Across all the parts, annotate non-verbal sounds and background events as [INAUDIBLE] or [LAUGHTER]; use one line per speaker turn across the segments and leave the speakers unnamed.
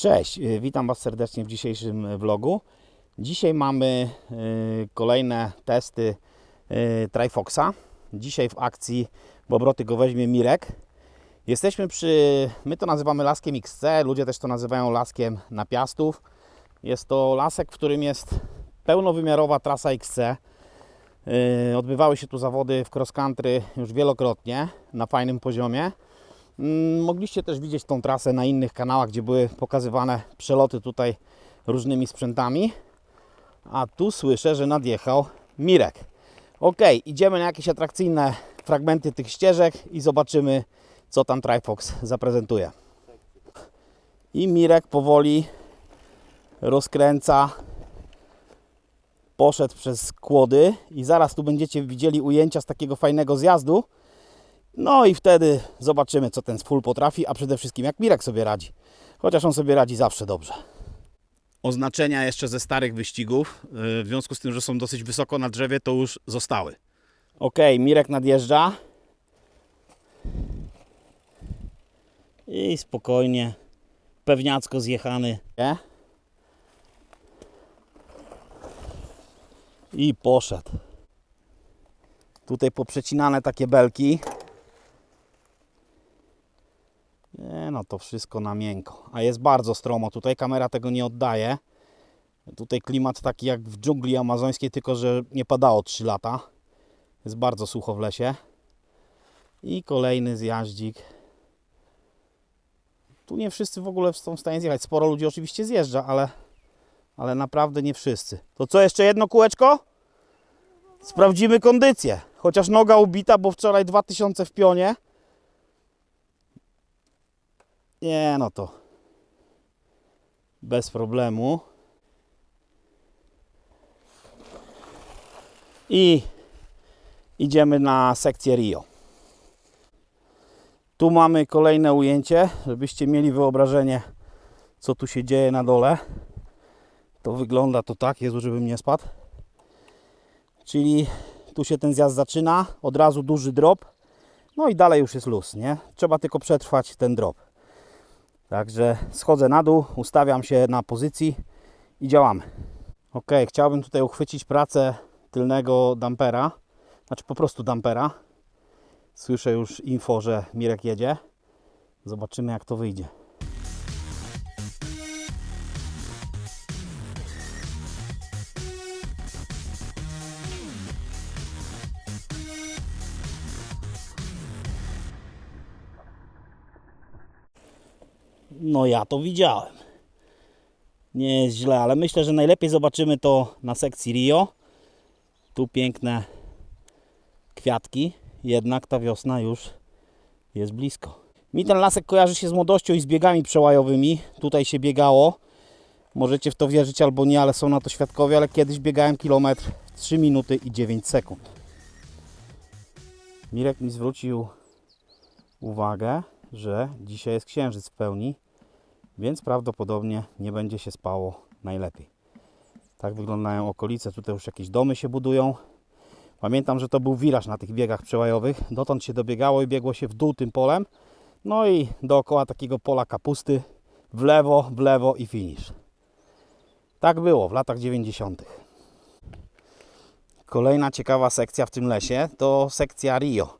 Cześć, y, witam Was serdecznie w dzisiejszym y, vlogu. Dzisiaj mamy y, kolejne testy Trifoxa. Dzisiaj w akcji, bo obroty go weźmie Mirek. Jesteśmy przy, my to nazywamy laskiem XC, ludzie też to nazywają laskiem napiastów. Jest to lasek, w którym jest pełnowymiarowa trasa XC. Odbywały się tu zawody w cross country już wielokrotnie na fajnym poziomie. Mm, Mogliście też widzieć tą trasę na innych kanałach, gdzie były pokazywane przeloty tutaj różnymi sprzętami. A tu słyszę, że nadjechał Mirek. Ok, idziemy na jakieś atrakcyjne fragmenty tych ścieżek i zobaczymy, co tam Trifox zaprezentuje. I Mirek powoli rozkręca. Poszedł przez kłody i zaraz tu będziecie widzieli ujęcia z takiego fajnego zjazdu. No i wtedy zobaczymy, co ten full potrafi, a przede wszystkim jak Mirek sobie radzi. Chociaż on sobie radzi zawsze dobrze. Oznaczenia jeszcze ze starych wyścigów, yy, w związku z tym, że są dosyć wysoko na drzewie, to już zostały. Ok, Mirek nadjeżdża. I spokojnie, pewniacko zjechany. Nie? I poszedł. Tutaj poprzecinane takie belki. Nie no, to wszystko na miękko. A jest bardzo stromo. Tutaj kamera tego nie oddaje. Tutaj klimat taki jak w dżungli amazońskiej, tylko że nie padało 3 lata. Jest bardzo sucho w lesie. I kolejny zjaździk. Tu nie wszyscy w ogóle są w stanie zjechać. Sporo ludzi oczywiście zjeżdża, ale, ale naprawdę nie wszyscy. To co, jeszcze jedno kółeczko? Sprawdzimy kondycję. Chociaż noga ubita, bo wczoraj 2000 w pionie. Nie, no to bez problemu. I idziemy na sekcję Rio. Tu mamy kolejne ujęcie, żebyście mieli wyobrażenie, co tu się dzieje na dole. To wygląda to tak, Jezu, żebym nie spadł. Czyli tu się ten zjazd zaczyna, od razu duży drop, no i dalej już jest luz, nie? Trzeba tylko przetrwać ten drop. Także schodzę na dół, ustawiam się na pozycji i działamy. Ok, chciałbym tutaj uchwycić pracę tylnego dampera, znaczy po prostu dampera. Słyszę już info, że Mirek jedzie. Zobaczymy jak to wyjdzie. No ja to widziałem. Nie jest źle, ale myślę, że najlepiej zobaczymy to na sekcji Rio. Tu piękne kwiatki, jednak ta wiosna już jest blisko. Mi ten lasek kojarzy się z młodością i z biegami przełajowymi. Tutaj się biegało. Możecie w to wierzyć albo nie, ale są na to świadkowie, ale kiedyś biegałem kilometr w 3 minuty i 9 sekund. Mirek mi zwrócił uwagę, że dzisiaj jest księżyc w pełni, więc prawdopodobnie nie będzie się spało najlepiej. Tak wyglądają okolice. Tutaj już jakieś domy się budują. Pamiętam, że to był wiraż na tych biegach przełajowych. Dotąd się dobiegało i biegło się w dół tym polem. No i dookoła takiego pola kapusty w lewo, w lewo i finish. Tak było w latach 90. Kolejna ciekawa sekcja w tym lesie to sekcja Rio.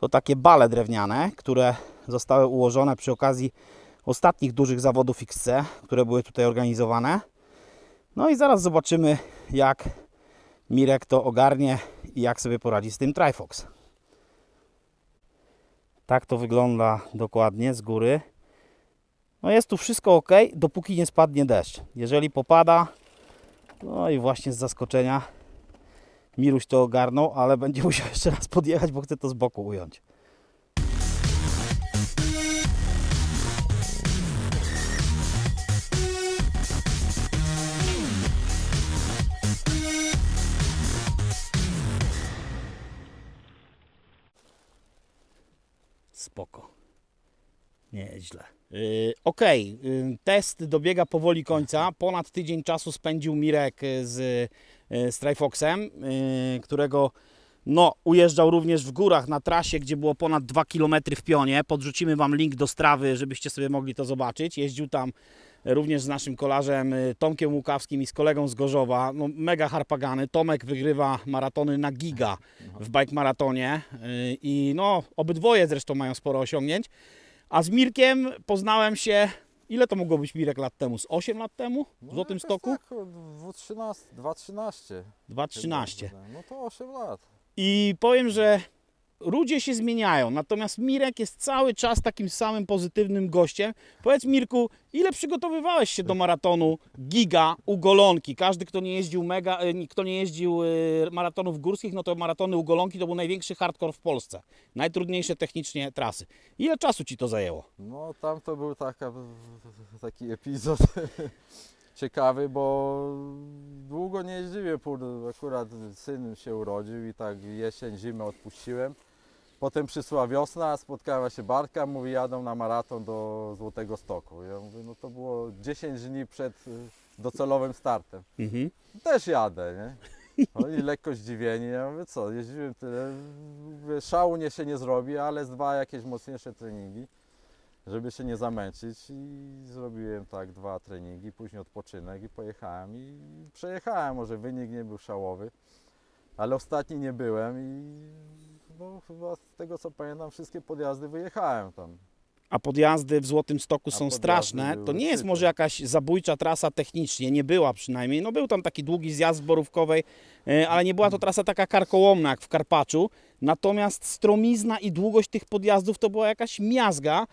To takie bale drewniane, które zostały ułożone przy okazji ostatnich dużych zawodów XC, które były tutaj organizowane. No i zaraz zobaczymy, jak Mirek to ogarnie i jak sobie poradzi z tym Trifox. Tak to wygląda dokładnie z góry. No jest tu wszystko ok, dopóki nie spadnie deszcz. Jeżeli popada, no i właśnie z zaskoczenia Miruś to ogarnął, ale będzie [LAUGHS] musiał jeszcze raz podjechać, bo chce to z boku ująć. Spoko. Nieźle. Yy, Okej, yy, test dobiega powoli końca. Ponad tydzień czasu spędził Mirek y, z, y, Trifoxem, yy, którego no, ujeżdżał również w górach na trasie, gdzie było ponad 2 km w pionie. Podrzucimy Wam link do strawy, żebyście sobie mogli to zobaczyć. Jeździł tam również z naszym kolarzem y, Tomkiem Łukawskim i z kolegą z Gorzowa. No, mega harpagany. Tomek wygrywa maratony na giga w bike maratonie y, i no, obydwoje zresztą mają sporo osiągnięć. A z Mirkiem poznałem się, ile to mogło być Mirek lat temu? Z 8 lat temu? W Złotym
jakoś
Stoku?
Tak, 2013, 2013.
2.13.
No to 8 lat.
I powiem, że ludzie się zmieniają, natomiast Mirek jest cały czas takim samym pozytywnym gościem. Powiedz Mirku, ile przygotowywałeś się do maratonu Giga u Golonki? Każdy, kto nie jeździł mega, e, kto nie jeździł e, maratonów górskich, no to maratony u Golonki to był największy hardcore w Polsce. Najtrudniejsze technicznie trasy. Ile czasu Ci to zajęło?
No tam to był taka, taki epizod [LAUGHS] ciekawy, bo długo nie jeździłem. Akurat syn się urodził i tak jesień, zimę odpuściłem. Potem przyszła wiosna, spotkała się Bartka, mówi jadą na maraton do Złotego Stoku. Ja mówię, no to było 10 dni przed y, docelowym startem.
Mhm.
Też jadę, nie? Oni lekko zdziwieni, ja mówię, co, jeździłem tyle, mówię, szału nie się nie zrobi, ale z dwa jakieś mocniejsze treningi, żeby się nie zamęczyć i zrobiłem tak dwa treningi, później odpoczynek i pojechałem i przejechałem, może wynik nie był szałowy, ale ostatni nie byłem i no chyba z tego co pamiętam wszystkie podjazdy wyjechałem tam.
A podjazdy w Złotym Stoku są straszne. To nie jest może jakaś zabójcza trasa technicznie, nie była przynajmniej. No był tam taki długi zjazd z borówkowej, e, ale nie była to trasa taka karkołomna jak w Karpaczu. Natomiast stromizna i długość tych podjazdów to była jakaś miazga.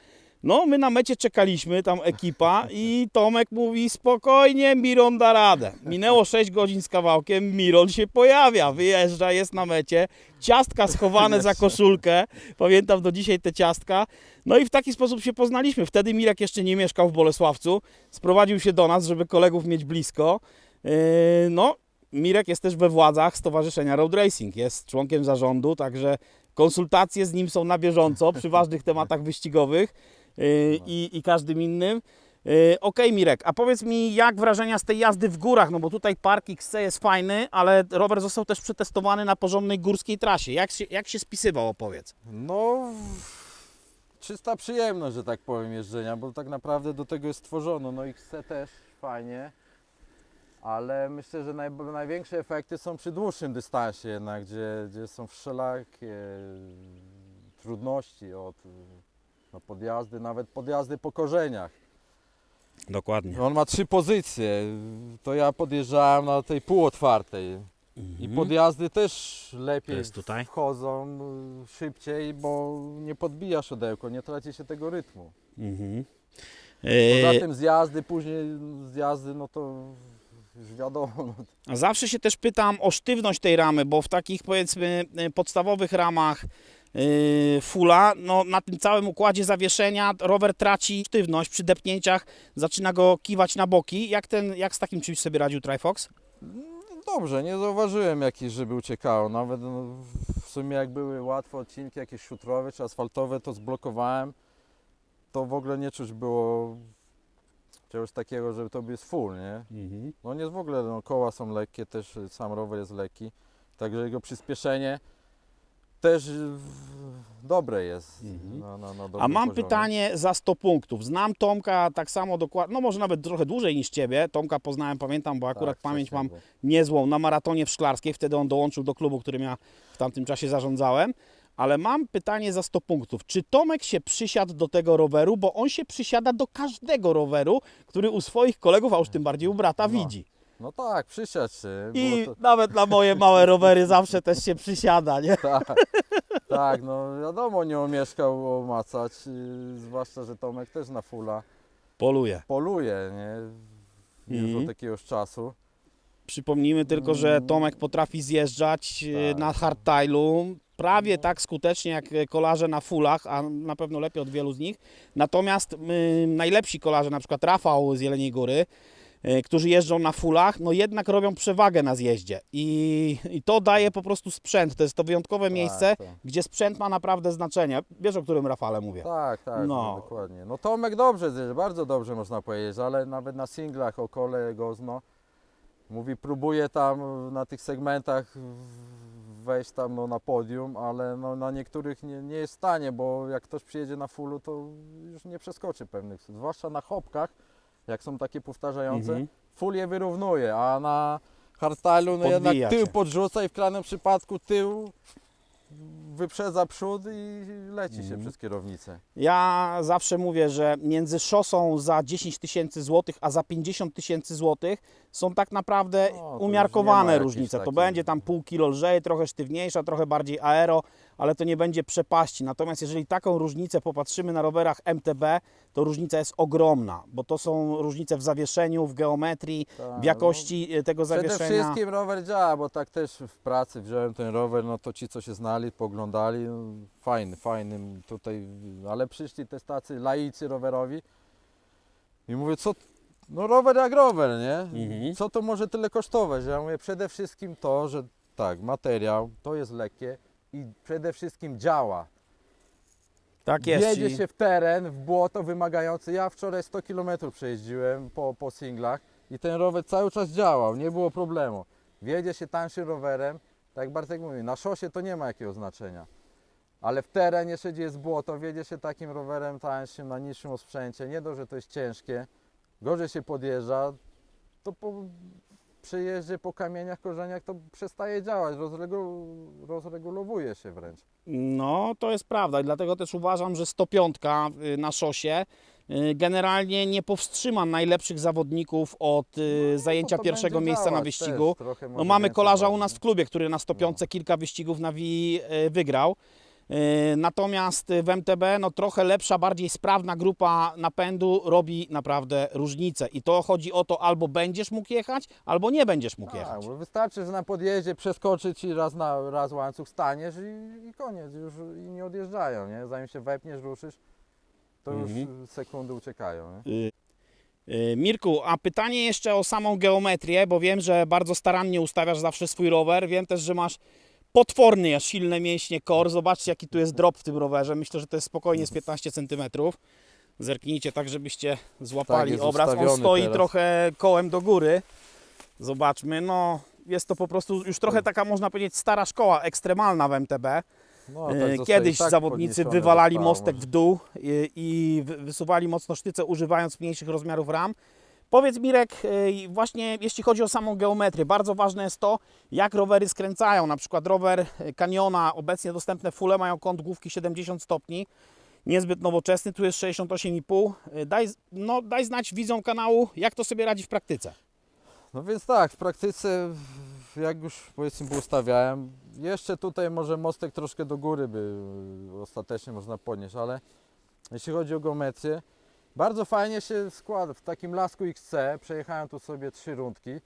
No, my na mecie czekaliśmy, tam ekipa i Tomek mówi spokojnie, Miron da radę. Minęło 6 godzin z kawałkiem, Miron się pojawia, wyjeżdża, jest na mecie, ciastka schowane za koszulkę, pamiętam do dzisiaj te ciastka. No i w taki sposób się poznaliśmy. Wtedy Mirek jeszcze nie mieszkał w Bolesławcu, sprowadził się do nas, żeby kolegów mieć blisko. Yy, No, Mirek jest też we władzach Stowarzyszenia Road Racing, jest członkiem zarządu, także konsultacje z nim są na bieżąco przy ważnych tematach wyścigowych i, i każdym innym. Yy, Okej Mirek, a powiedz mi jak wrażenia z tej jazdy w górach, no bo tutaj park XC jest fajny, ale rower został też przetestowany na porządnej górskiej trasie. Jak się, jak się spisywał, opowiedz.
No, czysta przyjemność, że tak powiem, jeżdżenia, bo tak naprawdę do tego jest stworzono. No chcę też fajnie, ale myślę, że naj, największe efekty są przy dłuższym dystansie jednak, gdzie, gdzie są wszelakie trudności od no, podjazdy, nawet podjazdy po korzeniach.
Dokładnie.
On ma trzy pozycje, to ja podjeżdżałem na tej półotwartej. I podjazdy też lepiej
Mhm.
Wchodzą y, szybciej, bo nie podbija szodełko, nie traci się tego rytmu.
Mhm.
Poza
Yy,
tym zjazdy, później zjazdy, no to już wiadomo. No,
A zawsze się też pytam o sztywność tej ramy, bo w takich powiedzmy y, podstawowych ramach yy, fulla, no na tym całym układzie zawieszenia rower traci sztywność przy depnięciach, zaczyna go kiwać na boki. Jak, ten, jak z takim czymś sobie radził Trifox?
dobrze, nie zauważyłem jakichś, żeby uciekało. Nawet no, w sumie jak były łatwe odcinki, jakieś szutrowe czy asfaltowe, to zblokowałem. To w ogóle nie czuć było czegoś takiego, że to jest full, nie? No nie jest w ogóle, no, koła są lekkie, też sam rower jest lekki, także jego przyspieszenie też y, dobre jest.
Mhm.
Na, na, na
A
dobrym
mam
poziomie.
pytanie za 100 punktów. Znam Tomka tak samo dokładnie, no może nawet trochę dłużej niż Ciebie. Tomka poznałem, pamiętam, bo akurat
Tak,
pamięć mam niezłą na maratonie w Szklarskiej. Wtedy on dołączył do klubu, którym ja w tamtym czasie zarządzałem. Ale mam pytanie za 100 punktów. Czy Tomek się przysiadł do tego roweru? Bo on się przysiada do każdego roweru, który u swoich kolegów, a już tym bardziej u brata,
No.
widzi.
No tak, przysiadł się.
I
to,
nawet na moje małe rowery zawsze też się przysiada, nie? [LAUGHS]
tak, tak, no wiadomo, nie omieszkał omacać, y, zwłaszcza, że Tomek też na fula
Poluje.
poluje, nie? Już
Mhm.
od jakiegoś czasu.
Przypomnijmy tylko, że Tomek potrafi zjeżdżać e,
Tak.
na hardtailu prawie tak skutecznie jak e, kolarze na fulach, a na pewno lepiej od wielu z nich. Natomiast y, najlepsi kolarze, na przykład Rafał z Jeleniej Góry, y, którzy jeżdżą na fulach, no jednak robią przewagę na zjeździe. I, I to daje po prostu sprzęt. To jest to wyjątkowe miejsce,
Tak, tak.
gdzie sprzęt ma naprawdę znaczenie. Wiesz, o którym Rafale mówię.
Tak, tak,
No.
no. dokładnie. No Tomek dobrze zjeżdża, bardzo dobrze można powiedzieć, ale nawet na singlach o kole Gozno mówi, próbuje tam na tych segmentach wejść tam no, na podium, ale no, na niektórych nie, nie jest w stanie, bo jak ktoś przyjedzie na fullu, to już nie przeskoczy pewnych, zwłaszcza na chopkach, jak są takie powtarzające,
Mhm.
full wyrównuje, a na hardstylu no
Podbija
jednak tył
się.
podrzuca i w kranym przypadku tył wyprzedza przód i leci się
Mhm.
przez kierownicę.
Ja zawsze mówię, że między szosą za 10 tysięcy złotych, a za 50 tysięcy złotych są tak naprawdę
No, to już
umiarkowane
nie ma jakichś
różnice. To będzie tam pół kilo lżej, trochę sztywniejsza, trochę bardziej aero, ale to nie będzie przepaści. Natomiast jeżeli taką różnicę popatrzymy na rowerach MTB, to różnica jest ogromna, bo to są różnice w zawieszeniu, w geometrii,
Tak,
w jakości e, tego
Przede
zawieszenia.
wszystkim rower działa, bo tak też w pracy wziąłem ten rower, no to ci co się znali, poglądali, no, fajny, fajny tutaj, ale przyszli też tacy laicy rowerowi i mówię, co, no rower jak rower, nie?
Mhm.
Co to może tyle kosztować? Ja mówię, przede wszystkim to, że tak, materiał, to jest lekkie i przede wszystkim działa.
Tak jest.
Jedzie się w teren, w błoto wymagający. Ja wczoraj 100 km przejeździłem po, po singlach i ten rower cały czas działał, nie było problemu. Wjedzie się tańszym rowerem, tak jak Bartek mówi, na szosie to nie ma jakiego znaczenia. Ale w teren, jeżeli jest błoto, wjedzie się takim rowerem tańszym, na niższym osprzęcie, nie dość, że to jest ciężkie, gorzej się podjeżdża, to po przejeździe po kamieniach, korzeniach to przestaje działać, rozregu, rozregulowuje się wręcz.
No, to jest prawda i dlatego też uważam, że 105 y, na szosie y, generalnie nie powstrzyma najlepszych zawodników od y,
No,
zajęcia
to
pierwszego miejsca na wyścigu.
też,
No mamy kolarza u nas w klubie, który na 105 kilka wyścigów na Wii wygrał. Y, Natomiast w MTB no trochę lepsza, bardziej sprawna grupa napędu robi naprawdę różnicę. I to chodzi o to, albo będziesz mógł jechać, albo nie będziesz mógł
Tak,
jechać.
bo wystarczy, że na podjeździe przeskoczyć i raz na raz łańcuch staniesz i, i koniec, już i nie odjeżdżają, nie? Zanim się wepniesz, ruszysz, to
Mhm.
już sekundy uciekają, nie?
Y, y, Mirku, a pytanie jeszcze o samą geometrię, bo wiem, że bardzo starannie ustawiasz zawsze swój rower. Wiem też, że masz potworny, aż silne mięśnie core. Zobaczcie, jaki tu jest drop w tym rowerze. Myślę, że to jest spokojnie z 15 cm. Zerknijcie tak, żebyście złapali
jest
obraz. On stoi
teraz.
trochę kołem do góry. Zobaczmy, no jest to po prostu już trochę
Tak.
taka, można powiedzieć, stara szkoła ekstremalna w MTB.
No,
E,
tak zostaje
Kiedyś
tak
zawodnicy wywalali mostek w dół i, i wy- wysuwali mocno sztyce, używając mniejszych rozmiarów ram. Powiedz Mirek, e, właśnie jeśli chodzi o samą geometrię, bardzo ważne jest to, jak rowery skręcają. Na przykład rower e, Caniona, obecnie dostępne fule mają kąt główki 70 stopni. Niezbyt nowoczesny, tu jest 68,5. E, Daj, no, daj znać widzom kanału, jak to sobie radzi w praktyce.
No więc tak, w praktyce, jak już powiedzmy ustawiałem, jeszcze tutaj może mostek troszkę do góry by ostatecznie można podnieść, ale jeśli chodzi o geometrię, bardzo fajnie się składa. W takim lasku XC przejechałem tu sobie trzy rundki.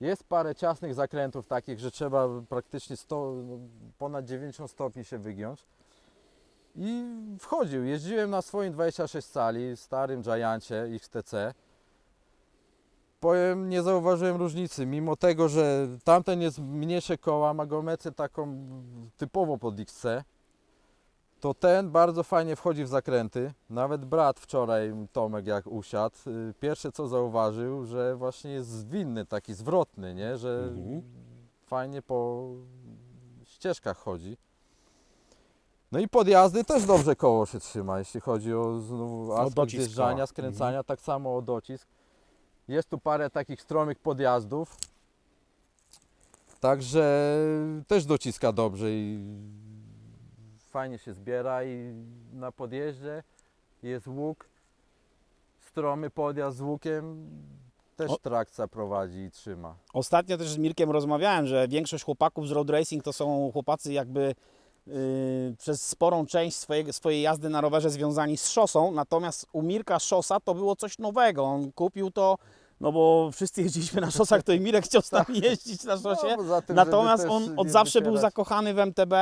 Jest parę ciasnych zakrętów takich, że trzeba praktycznie 100, no, ponad 90 stopni się wygiąć. I wchodził. Jeździłem na swoim 26 cali, starym Giancie XTC. Powiem, nie zauważyłem różnicy, mimo tego, że tamten jest mniejsze koła, ma geometrię taką typowo pod XC, to ten bardzo fajnie wchodzi w zakręty. Nawet brat wczoraj, Tomek, jak usiadł, y, pierwsze co zauważył, że właśnie jest zwinny, taki zwrotny, nie? że
Mhm.
fajnie po ścieżkach chodzi. No i podjazdy też dobrze koło się trzyma, jeśli chodzi o znów aspekt zjeżdżania,
koła.
skręcania, tak samo o docisk. Jest tu parę takich stromych podjazdów. Także też dociska dobrze i fajnie się zbiera i na podjeździe jest łuk, stromy podjazd z łukiem, też
O-
trakcja prowadzi i trzyma.
Ostatnio też z Mirkiem rozmawiałem, że większość chłopaków z road racing to są chłopacy jakby yy, przez sporą część swojej, swojej jazdy na rowerze związani z szosą, natomiast u Mirka szosa to było coś nowego. On kupił to, no bo wszyscy jeździliśmy na szosach, to i Mirek chciał nami [LAUGHS] jeździć na szosie.
No, tym,
Natomiast on od zawsze był zakochany w MTB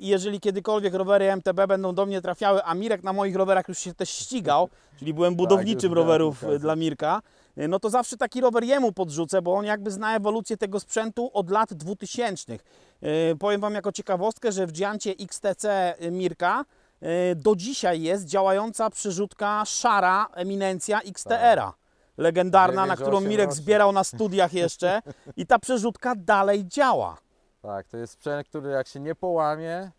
i jeżeli kiedykolwiek rowery MTB będą do mnie trafiały, a Mirek na moich rowerach już się też ścigał, czyli byłem budowniczym
już
rowerów yy, dla Mirka, yy, no to zawsze taki rower jemu podrzucę, bo on jakby zna ewolucję tego sprzętu od lat 2000. Yy, Powiem Wam jako ciekawostkę, że w Giancie XTC Mirka yy, do dzisiaj jest działająca przerzutka szara Eminencja XTR-a. Legendarna, na którą
9,8
Mirek zbierał na studiach jeszcze i ta przerzutka dalej działa.
Tak, to jest sprzęt, który jak się nie połamie,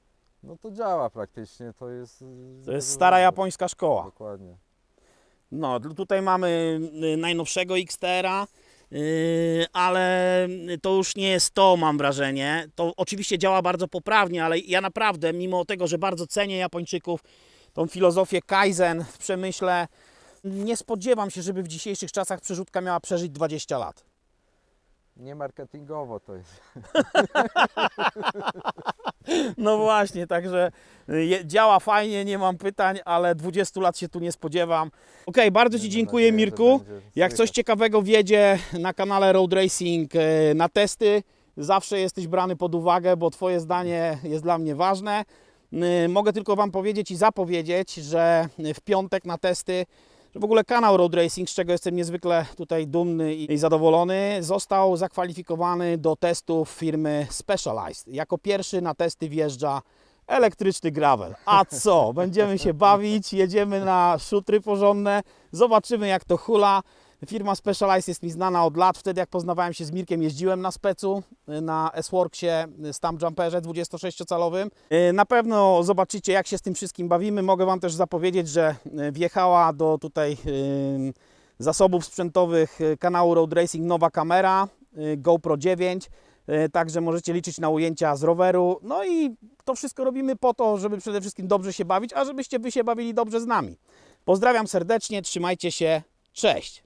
no to działa praktycznie. To jest.
To jest stara japońska szkoła.
Dokładnie.
No, tu- tutaj mamy y, najnowszego XTR-a, y, ale to już nie jest to, mam wrażenie. To oczywiście działa bardzo poprawnie, ale ja naprawdę, mimo tego, że bardzo cenię Japończyków, tą filozofię Kaizen w przemyśle, nie spodziewam się, żeby w dzisiejszych czasach przerzutka miała przeżyć 20 lat.
Nie marketingowo to jest. [LAUGHS]
No właśnie, także y, je- działa fajnie, nie mam pytań, ale 20 lat się tu nie spodziewam. Okej, bardzo Ci dziękuję
nadzieję,
Mirku. Jak coś ciekawego wiedzie na kanale Road Racing e, na testy, zawsze jesteś brany pod uwagę, bo Twoje zdanie jest dla mnie ważne. Y, Mogę tylko Wam powiedzieć i zapowiedzieć, że w piątek na testy, że w ogóle kanał Road Racing, z czego jestem niezwykle tutaj dumny i zadowolony, został zakwalifikowany do testów firmy Specialized. Jako pierwszy na testy wjeżdża elektryczny gravel. A co? Będziemy się bawić, jedziemy na szutry porządne, zobaczymy jak to hula. Firma Specialized jest mi znana od lat. Wtedy jak poznawałem się z Mirkiem jeździłem na specu, y, na S-Worksie, y, Stamp Jumperze 26-calowym. Y, Na pewno zobaczycie jak się z tym wszystkim bawimy. Mogę Wam też zapowiedzieć, że y, wjechała do tutaj y, zasobów sprzętowych y, kanału Road Racing nowa kamera y, GoPro 9. Y, Także możecie liczyć na ujęcia z roweru. No i to wszystko robimy po to, żeby przede wszystkim dobrze się bawić, a żebyście Wy się bawili dobrze z nami. Pozdrawiam serdecznie, trzymajcie się, cześć!